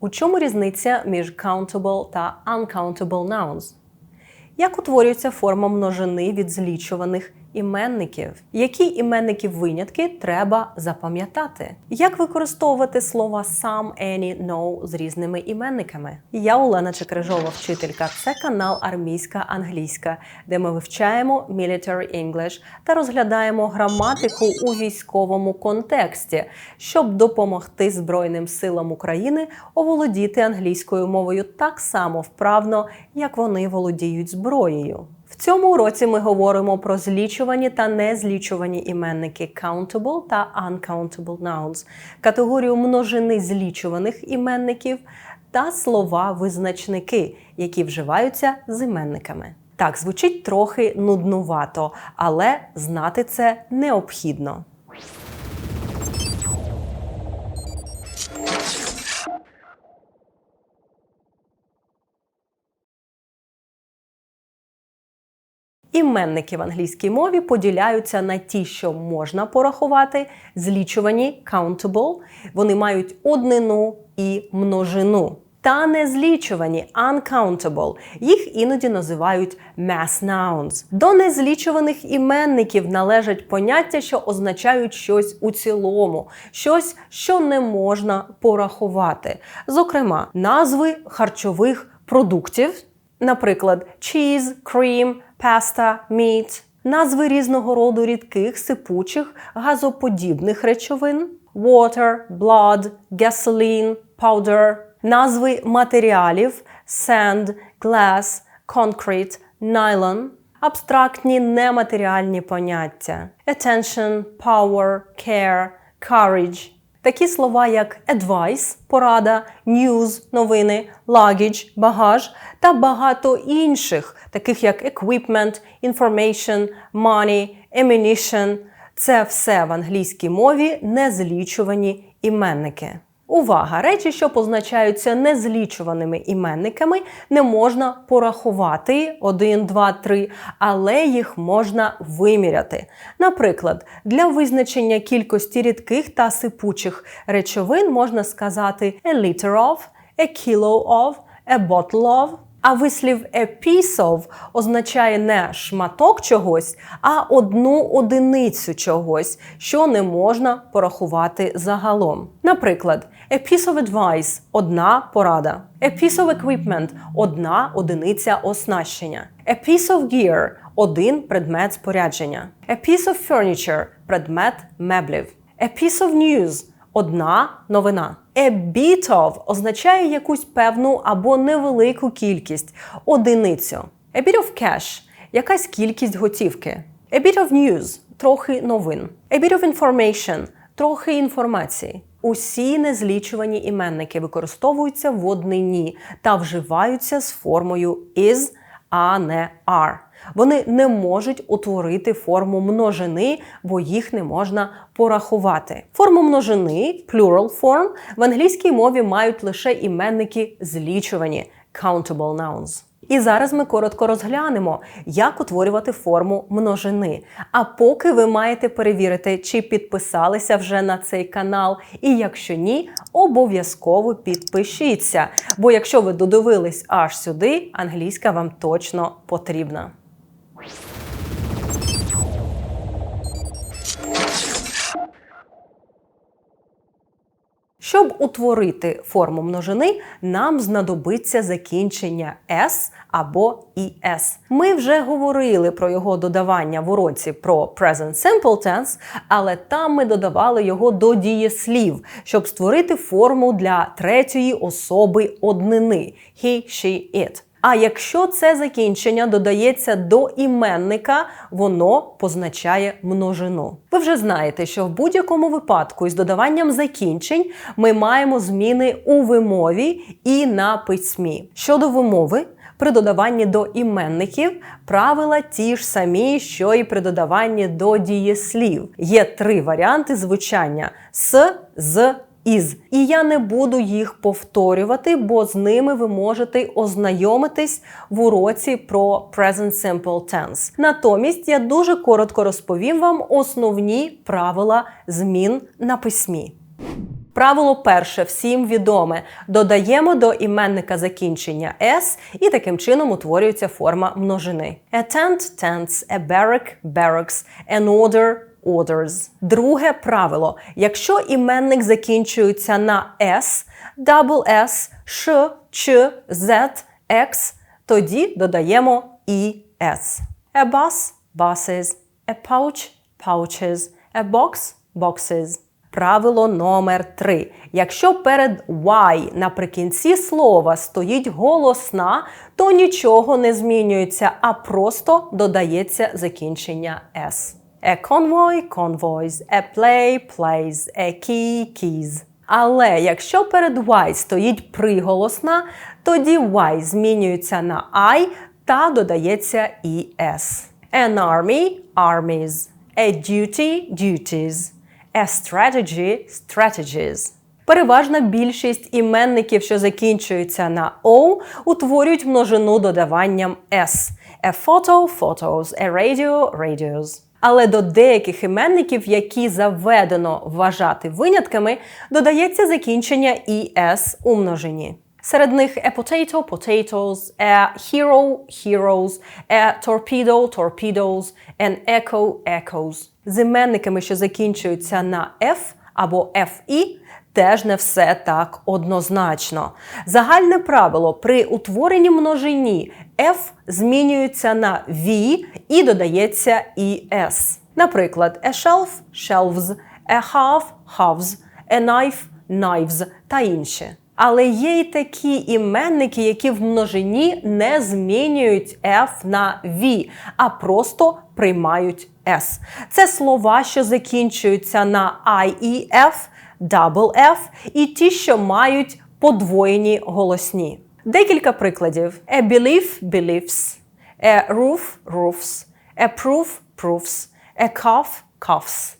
У чому різниця між countable та uncountable nouns? Як утворюється форма множини від злічуваних іменників? Які іменники винятки треба запам'ятати? Як використовувати слова some, any, no з різними іменниками? Я Олена Чекрижова, вчителька. Це канал Армійська англійська, де ми вивчаємо military English та розглядаємо граматику у військовому контексті, щоб допомогти Збройним силам України оволодіти англійською мовою так само вправно, як вони володіють зброєю. Цьому уроці ми говоримо про злічувані та незлічувані іменники countable та uncountable nouns, категорію множини злічуваних іменників та слова-визначники, які вживаються з іменниками. Так, звучить трохи нуднувато, але знати це необхідно. Іменники в англійській мові поділяються на ті, що можна порахувати, злічувані countable, вони мають однину і множину. Та незлічувані uncountable, їх іноді називають mass nouns. До незлічуваних іменників належать поняття, що означають щось у цілому, щось, що не можна порахувати. Зокрема, назви харчових продуктів, наприклад, cheese, cream, pasta, meat, назви різного роду рідких, сипучих, газоподібних речовин, water, blood, gasoline, powder, назви матеріалів, sand, glass, concrete, nylon, абстрактні нематеріальні поняття, attention, power, care, courage. Такі слова, як advice – порада, news – новини, luggage – багаж та багато інших, таких як equipment, information, money, ammunition – це все в англійській мові незлічувані іменники. Увага! Речі, що позначаються незлічуваними іменниками, не можна порахувати 1, 2, 3, але їх можна виміряти. Наприклад, для визначення кількості рідких та сипучих речовин можна сказати a liter of, a kilo of, a bottle of. А вислів a piece of означає не шматок чогось, а одну одиницю чогось, що не можна порахувати загалом. Наприклад, a piece of advice – одна порада. A piece of equipment – одна одиниця оснащення. A piece of gear – один предмет спорядження. A piece of furniture – предмет меблів. A piece of news – Одна новина. A bit of означає якусь певну або невелику кількість, одиницю. A bit of cash – якась кількість готівки. A bit of news – трохи новин. A bit of information – трохи інформації. Усі незлічувані іменники використовуються в однині та вживаються з формою is, а не are. Вони не можуть утворити форму множини, бо їх не можна порахувати. Форму множини, plural form, в англійській мові мають лише іменники злічувані countable nouns. І зараз ми коротко розглянемо, як утворювати форму множини. А поки ви маєте перевірити, чи підписалися вже на цей канал, і якщо ні, обов'язково підпишіться. Бо якщо ви додивились аж сюди, англійська вам точно потрібна. Щоб утворити форму множини, нам знадобиться закінчення s або «es». Ми вже говорили про його додавання в уроці про present simple tense, але там ми додавали його до дієслів, щоб створити форму для третьої особи однини he, she, it. А якщо це закінчення додається до іменника, воно позначає множину. Ви вже знаєте, що в будь-якому випадку із додаванням закінчень ми маємо зміни у вимові і на письмі. Щодо вимови, при додаванні до іменників правила ті ж самі, що і при додаванні до дієслів. Є три варіанти звучання с, з із. І я не буду їх повторювати, бо з ними ви можете ознайомитись в уроці про Present Simple Tense. Натомість я дуже коротко розповім вам основні правила змін на письмі. Правило перше, всім відоме. Додаємо до іменника закінчення s і таким чином утворюється форма множини. A tent, tents, a barrack, barracks, an order, orders. Друге правило. Якщо іменник закінчується на s, double s, ш, ч, z, x, тоді додаємо es. A bus, buses, a pouch, pouches, a box, boxes. Правило номер 3. Якщо перед y наприкінці слова стоїть голосна, то нічого не змінюється, а просто додається закінчення s. A convoy, convoys, a play, plays, a key, keys. Але якщо перед y стоїть приголосна, тоді y змінюється на I та додається es. An army – armies, a duty – duties, a strategy – strategies. Переважна більшість іменників, що закінчуються на O, утворюють множину додаванням s. A photo – photos, a radio – radios. Але до деяких іменників, які заведено вважати винятками, додається закінчення «-ес» у множині. Серед них a potato – potatoes, a hero – heroes, a torpedo – torpedoes, an echo – echoes. З іменниками, що закінчуються на F або FE, теж не все так однозначно. Загальне правило при утворенні множині F змінюється на V і додається ES. Наприклад, a shelf – shelves, a half – halves, a knife – knives та інші. Але є й такі іменники, які в множині не змінюють F на V, а просто приймають S. Це слова, що закінчуються на I F, double F, і ті, що мають подвоєні голосні. Декілька прикладів: a belief – beliefs, a roof – roofs, a proof – proofs, a cough – coughs.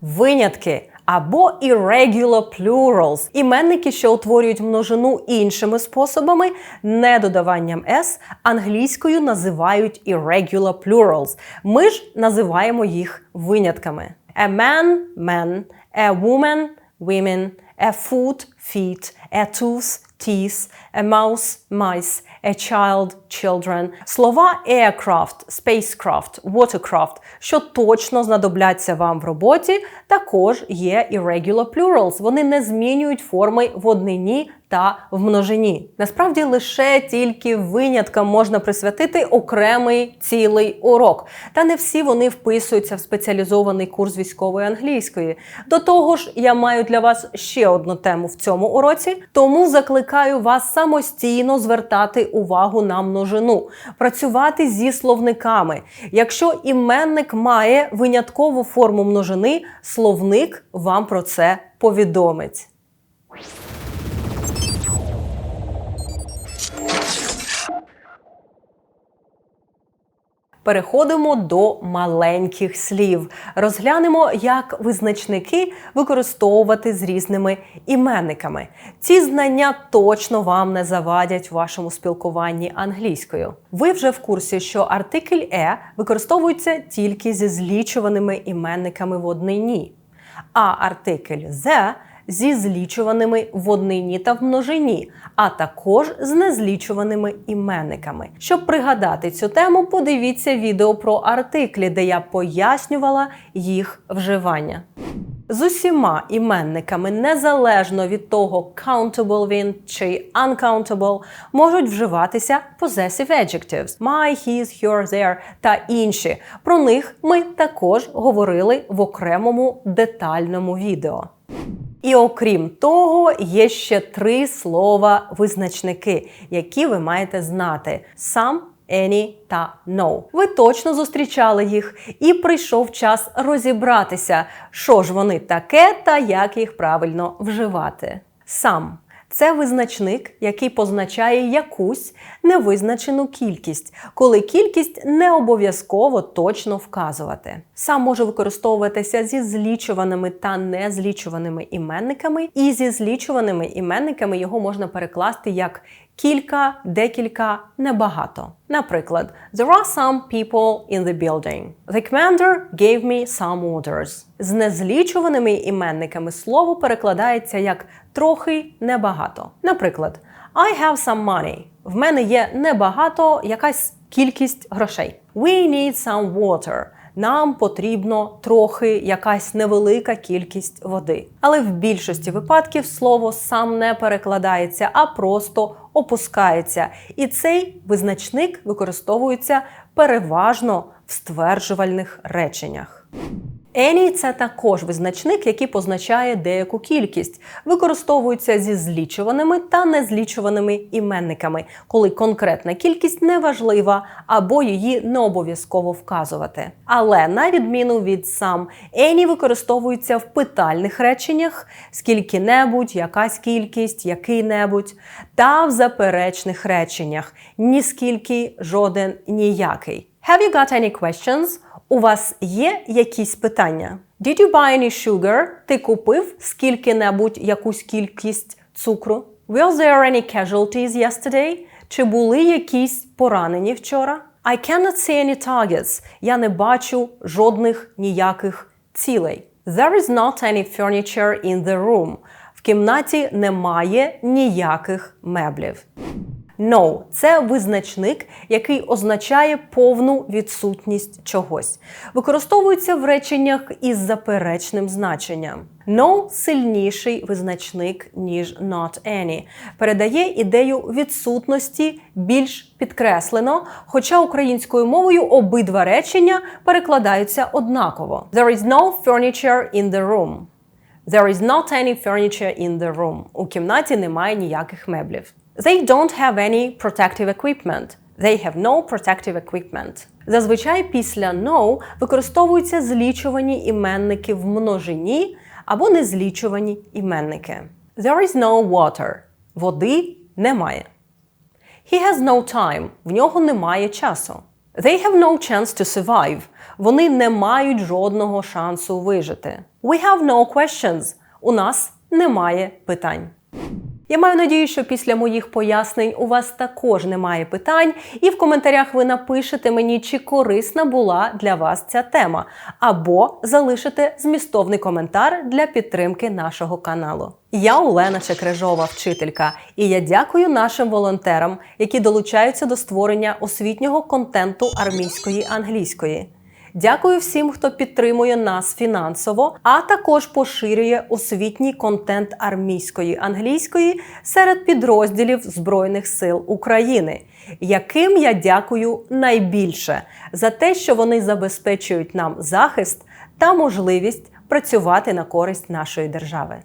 Винятки або irregular plurals – іменники, що утворюють множину іншими способами, не додаванням s, англійською називають irregular plurals. Ми ж називаємо їх винятками. A man – men, a woman – women, a foot – feet, a tooth – teeth, a mouse – mice, a child – children. Слова aircraft, spacecraft, watercraft, що точно знадобляться вам в роботі, також є irregular plurals. Вони не змінюють форми в однині та в множині. Насправді лише тільки виняткам можна присвятити окремий цілий урок. Та не всі вони вписуються в спеціалізований курс військової англійської. До того ж, я маю для вас ще одну тему в цьому уроці, тому закликаю вас самостійно звертати увагу на множину, працювати зі словниками. Якщо іменник має виняткову форму множини, словник вам про це повідомить. Переходимо до маленьких слів. Розглянемо, як визначники використовувати з різними іменниками. Ці знання точно вам не завадять в вашому спілкуванні англійською. Ви вже в курсі, що артикль е використовується тільки зі злічуваними іменниками в однині, а артикль «the» зі злічуваними в однині та в множині, а також з незлічуваними іменниками. Щоб пригадати цю тему, подивіться відео про артиклі, де я пояснювала їх вживання. З усіма іменниками, незалежно від того, countable він чи uncountable, можуть вживатися possessive adjectives – my, his, her, their та інші. Про них ми також говорили в окремому детальному відео. І окрім того, є ще три слова визначники, які ви маєте знати: сам. any та no. Ви точно зустрічали їх, і прийшов час розібратися, що ж вони таке та як їх правильно вживати. Some – це визначник, який позначає якусь невизначену кількість, коли кількість не обов'язково точно вказувати. Сам може використовуватися зі злічуваними та незлічуваними іменниками, і зі злічуваними іменниками його можна перекласти як кілька, декілька, небагато. Наприклад, there are some people in the building. The commander gave me some orders. З незлічуваними іменниками слово перекладається як трохи небагато. Наприклад, I have some money. В мене є небагато якась кількість грошей. We need some water. Нам потрібно трохи якась невелика кількість води. Але в більшості випадків слово сам не перекладається, а просто опускається. І цей визначник використовується переважно в стверджувальних реченнях. Any – це також визначник, який позначає деяку кількість, використовується зі злічуваними та незлічуваними іменниками, коли конкретна кількість не важлива або її не обов'язково вказувати. Але на відміну від сам, any використовується в питальних реченнях скільки-небудь, якась кількість, який-небудь, та в заперечних реченнях ні скільки, жоден, ніякий. Have you got any questions? У вас є якісь питання? Did you buy any sugar? Ти купив скільки-небудь якусь кількість цукру? Was there any casualties yesterday? Чи були якісь поранені вчора? I cannot see any targets. Я не бачу жодних ніяких цілей. There is not any furniture in the room. В кімнаті немає ніяких меблів. No – це визначник, який означає повну відсутність чогось. Використовується в реченнях із заперечним значенням. No – сильніший визначник, ніж not any. Передає ідею відсутності більш підкреслено, хоча українською мовою обидва речення перекладаються однаково. There is no furniture in the room. There is not any furniture in the room. У кімнаті немає ніяких меблів. They don't have any protective equipment. They have no protective equipment. Зазвичай після no використовуються злічувані іменники в множині або незлічувані іменники. There is no water. Води немає. He has no time. В нього немає часу. They have no chance to survive. Вони не мають жодного шансу вижити. We have no questions. У нас немає питань. Я маю надію, що після моїх пояснень у вас також немає питань, і в коментарях ви напишете мені, чи корисна була для вас ця тема, або залишите змістовний коментар для підтримки нашого каналу. Я Олена Чекрежова, вчителька, і я дякую нашим волонтерам, які долучаються до створення освітнього контенту армійської англійської. Дякую всім, хто підтримує нас фінансово, а також поширює освітній контент армійської англійської серед підрозділів Збройних сил України, яким я дякую найбільше за те, що вони забезпечують нам захист та можливість працювати на користь нашої держави.